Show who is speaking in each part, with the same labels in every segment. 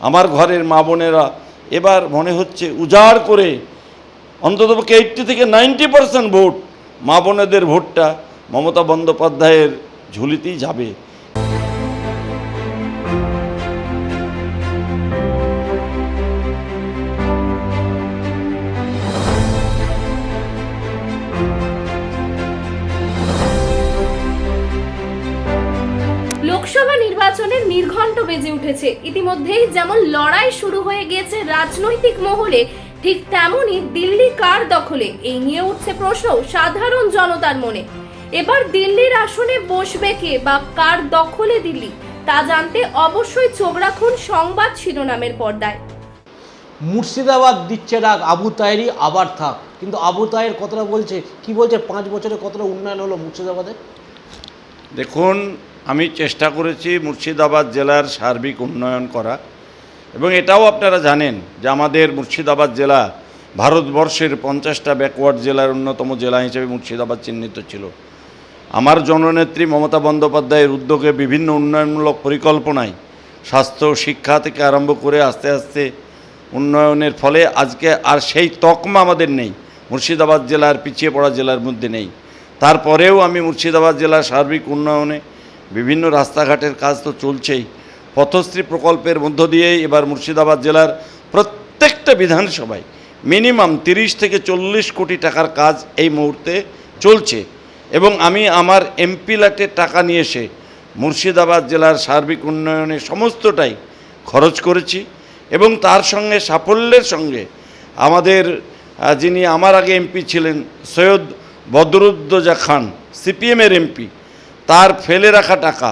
Speaker 1: আমার ঘরের মা বোনেরা, এবার মনে হচ্ছে উজাড় করে অন্ততপক্ষে এইটটি থেকে নাইনটি পার্সেন্ট ভোট মা বোনেদের ভোটটা মমতা বন্দ্যোপাধ্যায়ের ঝুলিতেই যাবে।
Speaker 2: উঠেছে। ইতিমধ্যেই যেমন লড়াই শুরু হয়ে গিয়েছে রাজনৈতিক মহলে ঠিক তেমনই দিল্লি কার দখলে? এই নিয়ে উঠছে প্রশ্ন সাধারণ জনতার মনে। এবার দিল্লির আসনে বসবে কে বা কার দখলে দিল্লি? তা জানতে অবশ্যই চোখ রাখুন সংবাদ শিরোনামের পর্দায়।
Speaker 3: মুর্শিদাবাদ দিচ্ছে ডাক আবু তায়েরই আবার থাক। কিন্তু আবু তায়ের কতটা বলছে কি বলছে পাঁচ বছরে কতটা উন্নয়ন হলো মুর্শিদাবাদে?
Speaker 1: দেখুন আমি চেষ্টা করেছি মুর্শিদাবাদ জেলার সার্বিক উন্নয়ন করা। এবং এটাও আপনারা জানেন যে আমাদের মুর্শিদাবাদ জেলা ভারতবর্ষের পঞ্চাশটা ব্যাকওয়ার্ড জেলার অন্যতম জেলা হিসেবে মুর্শিদাবাদ চিহ্নিত ছিল। আমার জননেত্রী মমতা বন্দ্যোপাধ্যায়ের উদ্যোগে বিভিন্ন উন্নয়নমূলক পরিকল্পনায় স্বাস্থ্য শিক্ষা থেকে আরম্ভ করে আস্তে আস্তে উন্নয়নের ফলে আজকে আর সেই তকমা আমাদের নেই। মুর্শিদাবাদ জেলার পিছিয়ে পড়া জেলার মধ্যে নেই। তারপরেও আমি মুর্শিদাবাদ জেলার সার্বিক উন্নয়নে বিভিন্ন রাস্তাঘাটের কাজ তো চলছেই। পথশ্রী প্রকল্পের মধ্য দিয়েই এবার মুর্শিদাবাদ জেলার প্রত্যেকটা বিধানসভায় মিনিমাম তিরিশ থেকে চল্লিশ কোটি টাকার কাজ এই মুহূর্তে চলছে এবং আমি আমার এমপি লাটের টাকা নিয়ে এসে মুর্শিদাবাদ জেলার সার্বিক উন্নয়নে সমস্তটাই খরচ করেছি এবং তার সঙ্গে সাফল্যের সঙ্গে আমাদের যিনি আমার আগে এমপি ছিলেন, সৈয়দ বদরুদ্দোজা খান, সিপিএমের এমপি তার ফেলে রাখা টাকা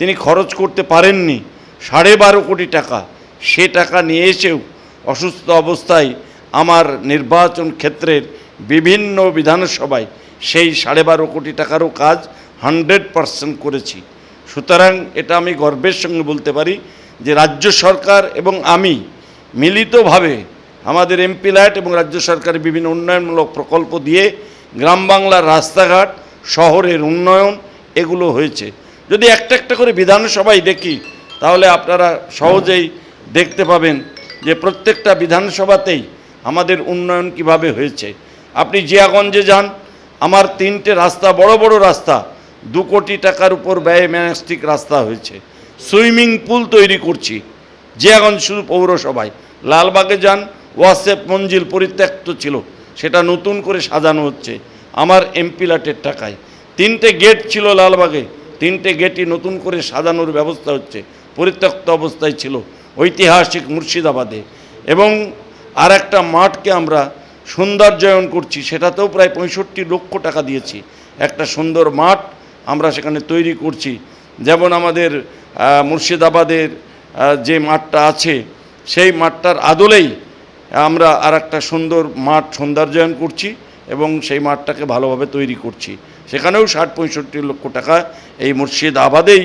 Speaker 1: তিনি খরচ করতে পারেননি, সাড়ে বারো কোটি টাকা। সে টাকা নিয়ে এসেও অসুস্থ অবস্থায় আমার নির্বাচন ক্ষেত্রের বিভিন্ন বিধানসভায় সেই সাড়ে বারো কোটি টাকারও কাজ হান্ড্রেড পারসেন্ট করেছি। সুতরাং এটা আমি গর্বের সঙ্গে বলতে পারি যে রাজ্য সরকার এবং আমি মিলিতভাবে আমাদের এমপি ল্যাট এবং রাজ্য সরকারের বিভিন্ন উন্নয়নমূলক প্রকল্প দিয়ে গ্রাম বাংলার রাস্তাঘাট, শহরের উন্নয়ন এগুলো হয়েছে। যদি একটা একটা করে বিধানসভায় দেখি, তাহলে আপনারা সহজেই দেখতে পাবেন যে প্রত্যেকটা বিধানসভাতেই আমাদের উন্নয়ন কীভাবে হয়েছে। আপনি জিয়াগঞ্জে যান, আমার তিনটে রাস্তা, বড় বড় রাস্তা, দু কোটি টাকার উপর ব্যয় ম্যানস্টিক রাস্তা হয়েছে। সুইমিং পুল তৈরি করছি, জিয়াগঞ্জ শুধু পৌরসভায়। লালবাগে যান, ওয়াসেফ মঞ্জিল পরিত্যক্ত ছিল, সেটা নতুন করে সাজানো হচ্ছে, আমার এমপি লাটের টাকায়। তিনটে গেট ছিল লালবাগে, তিনটে গেটই নতুন করে সাজানোর ব্যবস্থা হচ্ছে, পরিত্যক্ত অবস্থায় ছিল, ঐতিহাসিক মুর্শিদাবাদে। এবং আর একটা মাঠকে আমরা সৌন্দর্যায়ন করছি, সেটাতেও প্রায় পঁয়ষট্টি লক্ষ টাকা দিয়েছি। একটা সুন্দর মাঠ আমরা সেখানে তৈরি করছি। যেমন আমাদের মুর্শিদাবাদের যে মাঠটা আছে, সেই মাঠটার আদলেই আমরা আর একটা সুন্দর মাঠ সৌন্দর্যায়ন করছি এবং সেই মাঠটাকে ভালোভাবে তৈরি করছি। সেখানেও ষাট পঁয়ষট্টি লক্ষ টাকা এই মুর্শিদাবাদেই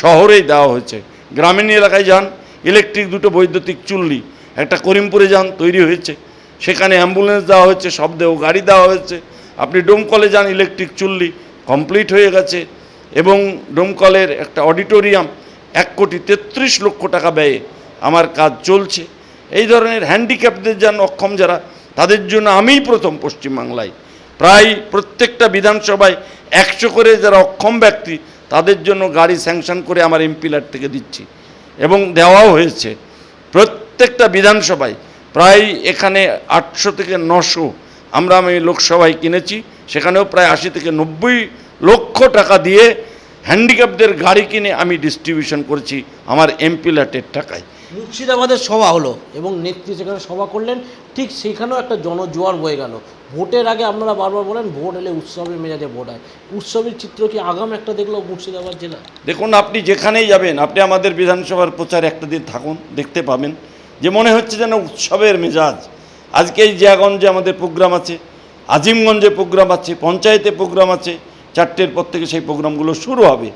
Speaker 1: শহরেই দেওয়া হয়েছে। গ্রামীণ এলাকায় যান, ইলেকট্রিক দুটো বৈদ্যুতিক চুল্লি, একটা করিমপুরে যান, তৈরি হয়েছে। সেখানে অ্যাম্বুলেন্স দেওয়া হয়েছে, শব্দেও গাড়ি দেওয়া হয়েছে। আপনি ডোমকলে যান, ইলেকট্রিক চুল্লি কমপ্লিট হয়ে গেছে এবং ডোমকলের একটা অডিটোরিয়াম এক কোটি তেত্রিশ লক্ষ টাকা ব্যয়ে আমার কাজ চলছে। এই ধরনের হ্যান্ডিক্যাপদের যান অক্ষম যারা, তাদের জন্য আমিই প্রথম পশ্চিমবাংলায় প্রায় প্রত্যেকটা বিধানসভায় একশো করে যারা অক্ষম ব্যক্তি, তাদের জন্য গাড়ি স্যাংশন করে আমার এমপিলার থেকে দিচ্ছি। এবং দেওয়াও হয়েছে। প্রত্যেকটা বিধানসভায় প্রায় এখানে আটশো থেকে নশো আমরা আমি লোকসভায় কিনেছি, সেখানেও প্রায় আশি থেকে নব্বই লক্ষ টাকা দিয়ে হ্যান্ডিক্যাপদের গাড়ি কিনে আমি ডিস্ট্রিবিউশন করেছি আমার এমপি ল্যাটের টাকায়।
Speaker 3: মুর্শিদাবাদের সভা হলো এবং নেত্রী সেখানে সভা করলেন। ঠিক সেখানেও একটা জনজোয়ার বয়ে গেল। ভোটের আগে আপনারা বারবার বলেন, ভোট এলে উৎসবের মেজাজে ভোট হয়। উৎসবের চিত্র কি আগাম একটা দেখল মুর্শিদাবাদ জেলা?
Speaker 1: দেখুন, আপনি যেখানেই যাবেন, আপনি আমাদের বিধানসভার প্রচার একটা দিন থাকুন, দেখতে পাবেন যে মনে হচ্ছে যেন উৎসবের মেজাজ। আজকে এই জিয়াগঞ্জে আমাদের প্রোগ্রাম আছে, আজিমগঞ্জে প্রোগ্রাম আছে, পঞ্চায়েতে প্রোগ্রাম আছে, চারটের পর থেকে সেই প্রোগ্রামগুলো শুরু হবে।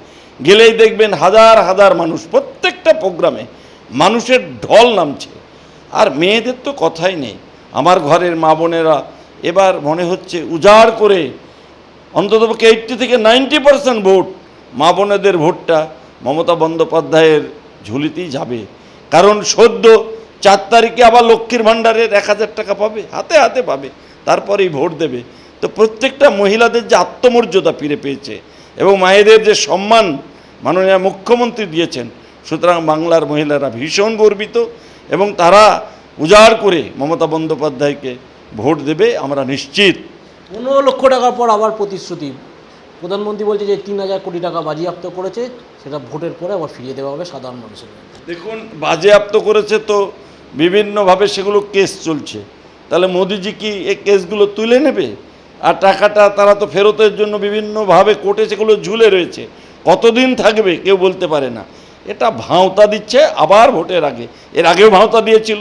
Speaker 1: গেলেই দেখবেন হাজার হাজার মানুষ, প্রত্যেকটা প্রোগ্রামে মানুষের ঢল নামছে। আর মেয়েদের তো কথাই নেই। আমার ঘরের মা বোনেরা, এবার মনে হচ্ছে উজাড় করে অন্ততপক্ষে এইটটি থেকে নাইনটি পার্সেন্ট ভোট মা বোনেদের ভোটটা মমতা বন্দ্যোপাধ্যায়ের ঝুলিতেই যাবে। কারণ সদ্য চার তারিখে আবার লক্ষ্মীর ভাণ্ডারের এক হাজার টাকা পাবে, হাতে হাতে পাবে, তারপরেই ভোট দেবে। তো প্রত্যেকটা মহিলাদের যে আত্মমর্যাদা ফিরে পেয়েছে এবং মায়েদের যে সম্মান মাননীয় মুখ্যমন্ত্রী দিয়েছেন, সুতরাং বাংলার মহিলারা ভীষণ গর্বিত এবং তারা উজাড় করে মমতা বন্দ্যোপাধ্যায়কে ভোট দেবে আমরা নিশ্চিত।
Speaker 3: পনেরো লক্ষ টাকার পর আবার প্রতিশ্রুতি। প্রধানমন্ত্রী বলছে যে তিন হাজার কোটি টাকা বাজেয়াপ্ত করেছে সেটা ভোটের পরে আবার ফিরিয়ে দেওয়া হবে সাধারণ মানুষের
Speaker 1: দেখুন বাজেয়াপ্ত করেছে তো বিভিন্নভাবে সেগুলো কেস চলছে। তাহলে মোদিজি কি এই কেসগুলো তুলে নেবে? আর টাকাটা তারা তো ফেরতের জন্য বিভিন্নভাবে কোর্টে সেগুলো ঝুলে রয়েছে। কতদিন থাকবে কেউ বলতে পারে না। এটা ভাঁওতা দিচ্ছে আবার ভোটের আগে। এর আগেও ভাঁওতা দিয়েছিল।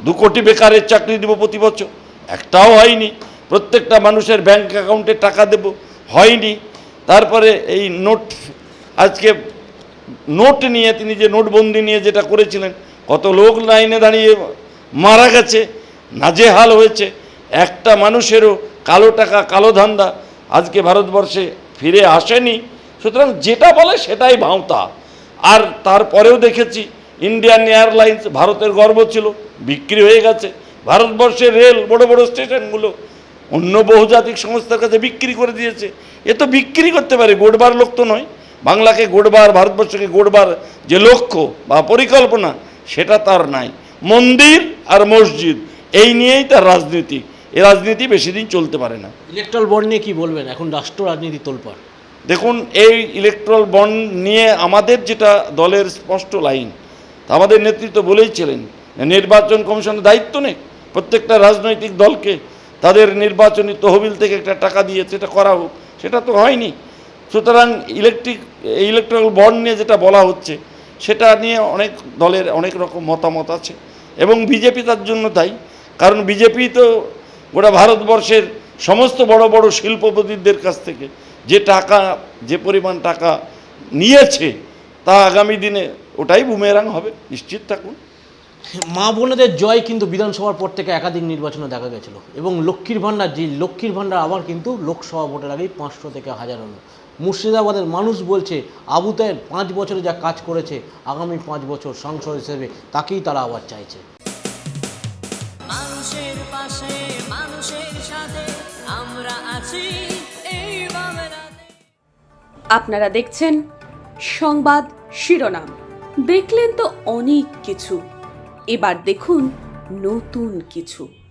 Speaker 1: দু কোটি বেকারের চাকরি দেবো প্রতি বছর। একটাও হয়নি। প্রত্যেকটা মানুষের ব্যাংক অ্যাকাউন্টে টাকা দেব। হয়নি। তারপরে এই নোট আজকে নোট নিয়ে, তিনি যে নোটবন্দি নিয়ে যেটা করেছিলেন, কত লোক লাইনে দাঁড়িয়ে মারা গেছে, নাজেহাল হয়েছে। একটা মানুষেরও কালো টাকা, কালো ধান্দা আজকে ভারতবর্ষে ফিরে আসেনি। সুতরাং যেটা বলে সেটাই ভাঁওতা। আর তারপরেও দেখেছি ইন্ডিয়ান এয়ারলাইন্স ভারতের গর্ব ছিল। বিক্রি হয়ে গেছে। ভারতবর্ষের রেল বড় বড় স্টেশনগুলো অন্য বহুজাতিক সংস্থার কাছে বিক্রি করে দিয়েছে। এ তো বিক্রি করতে পারে গোড়বার লোক তো নয়। বাংলাকে গোড়বার ভারতবর্ষকে গোড়বার যে লক্ষ্য বা পরিকল্পনা সেটা তার নাই। মন্দির আর মসজিদ এই নিয়েই তার রাজনীতি। এই রাজনীতি বেশি দিন চলতে পারে না।
Speaker 3: ইলেকট্রাল বন্ড নিয়ে কী বলবেন? এখন রাষ্ট্র রাজনীতি তোলপাড়।
Speaker 1: দেখুন এই ইলেকট্রাল বন্ড নিয়ে আমাদের যেটা দলের স্পষ্ট লাইন তা আমাদের নেতৃত্ব বলেইছিলেন নির্বাচন কমিশনের দায়িত্ব নেই। প্রত্যেকটা রাজনৈতিক দলকে তাদের নির্বাচনী তহবিল থেকে একটা টাকা দিয়ে সেটা করা হোক, সেটা তো হয়নি। সুতরাং ইলেকট্রিক ইলেকট্রাল বন্ড নিয়ে যেটা বলা হচ্ছে, সেটা নিয়ে অনেক দলের অনেক রকম মতামত আছে এবং বিজেপি তার জন্য তাই কারণ বিজেপি তো গোটা ভারতবর্ষের সমস্ত বড় বড় শিল্পপতিদের কাছ থেকে যে টাকা, যে পরিমাণ টাকা নিয়েছে, তা আগামী দিনে ওটাই বুমেরাং হবে। নিশ্চিত থাকুন।
Speaker 3: মা বোনেদের জয় কিন্তু বিধানসভার পর থেকে একাধিক নির্বাচনে দেখা গেছিল। এবং লক্ষ্মীর ভাণ্ডার যে লক্ষ্মীর ভাণ্ডার আবার কিন্তু লোকসভা ভোটের আগেই পাঁচশো থেকে হাজার হলো। মুর্শিদাবাদের মানুষ বলছে আবু তাহের পাঁচ বছরে যা কাজ করেছে আগামী পাঁচ বছর সাংসদ হিসেবে তাকেই তারা আবার চাইছে।
Speaker 4: মানুষের পাশে মানুষের সাথে আমরা আছি
Speaker 5: আপনারা দেখছেন সংবাদ শিরোনাম। দেখলেন তো অনেক কিছু। এবার দেখুন নতুন কিছু।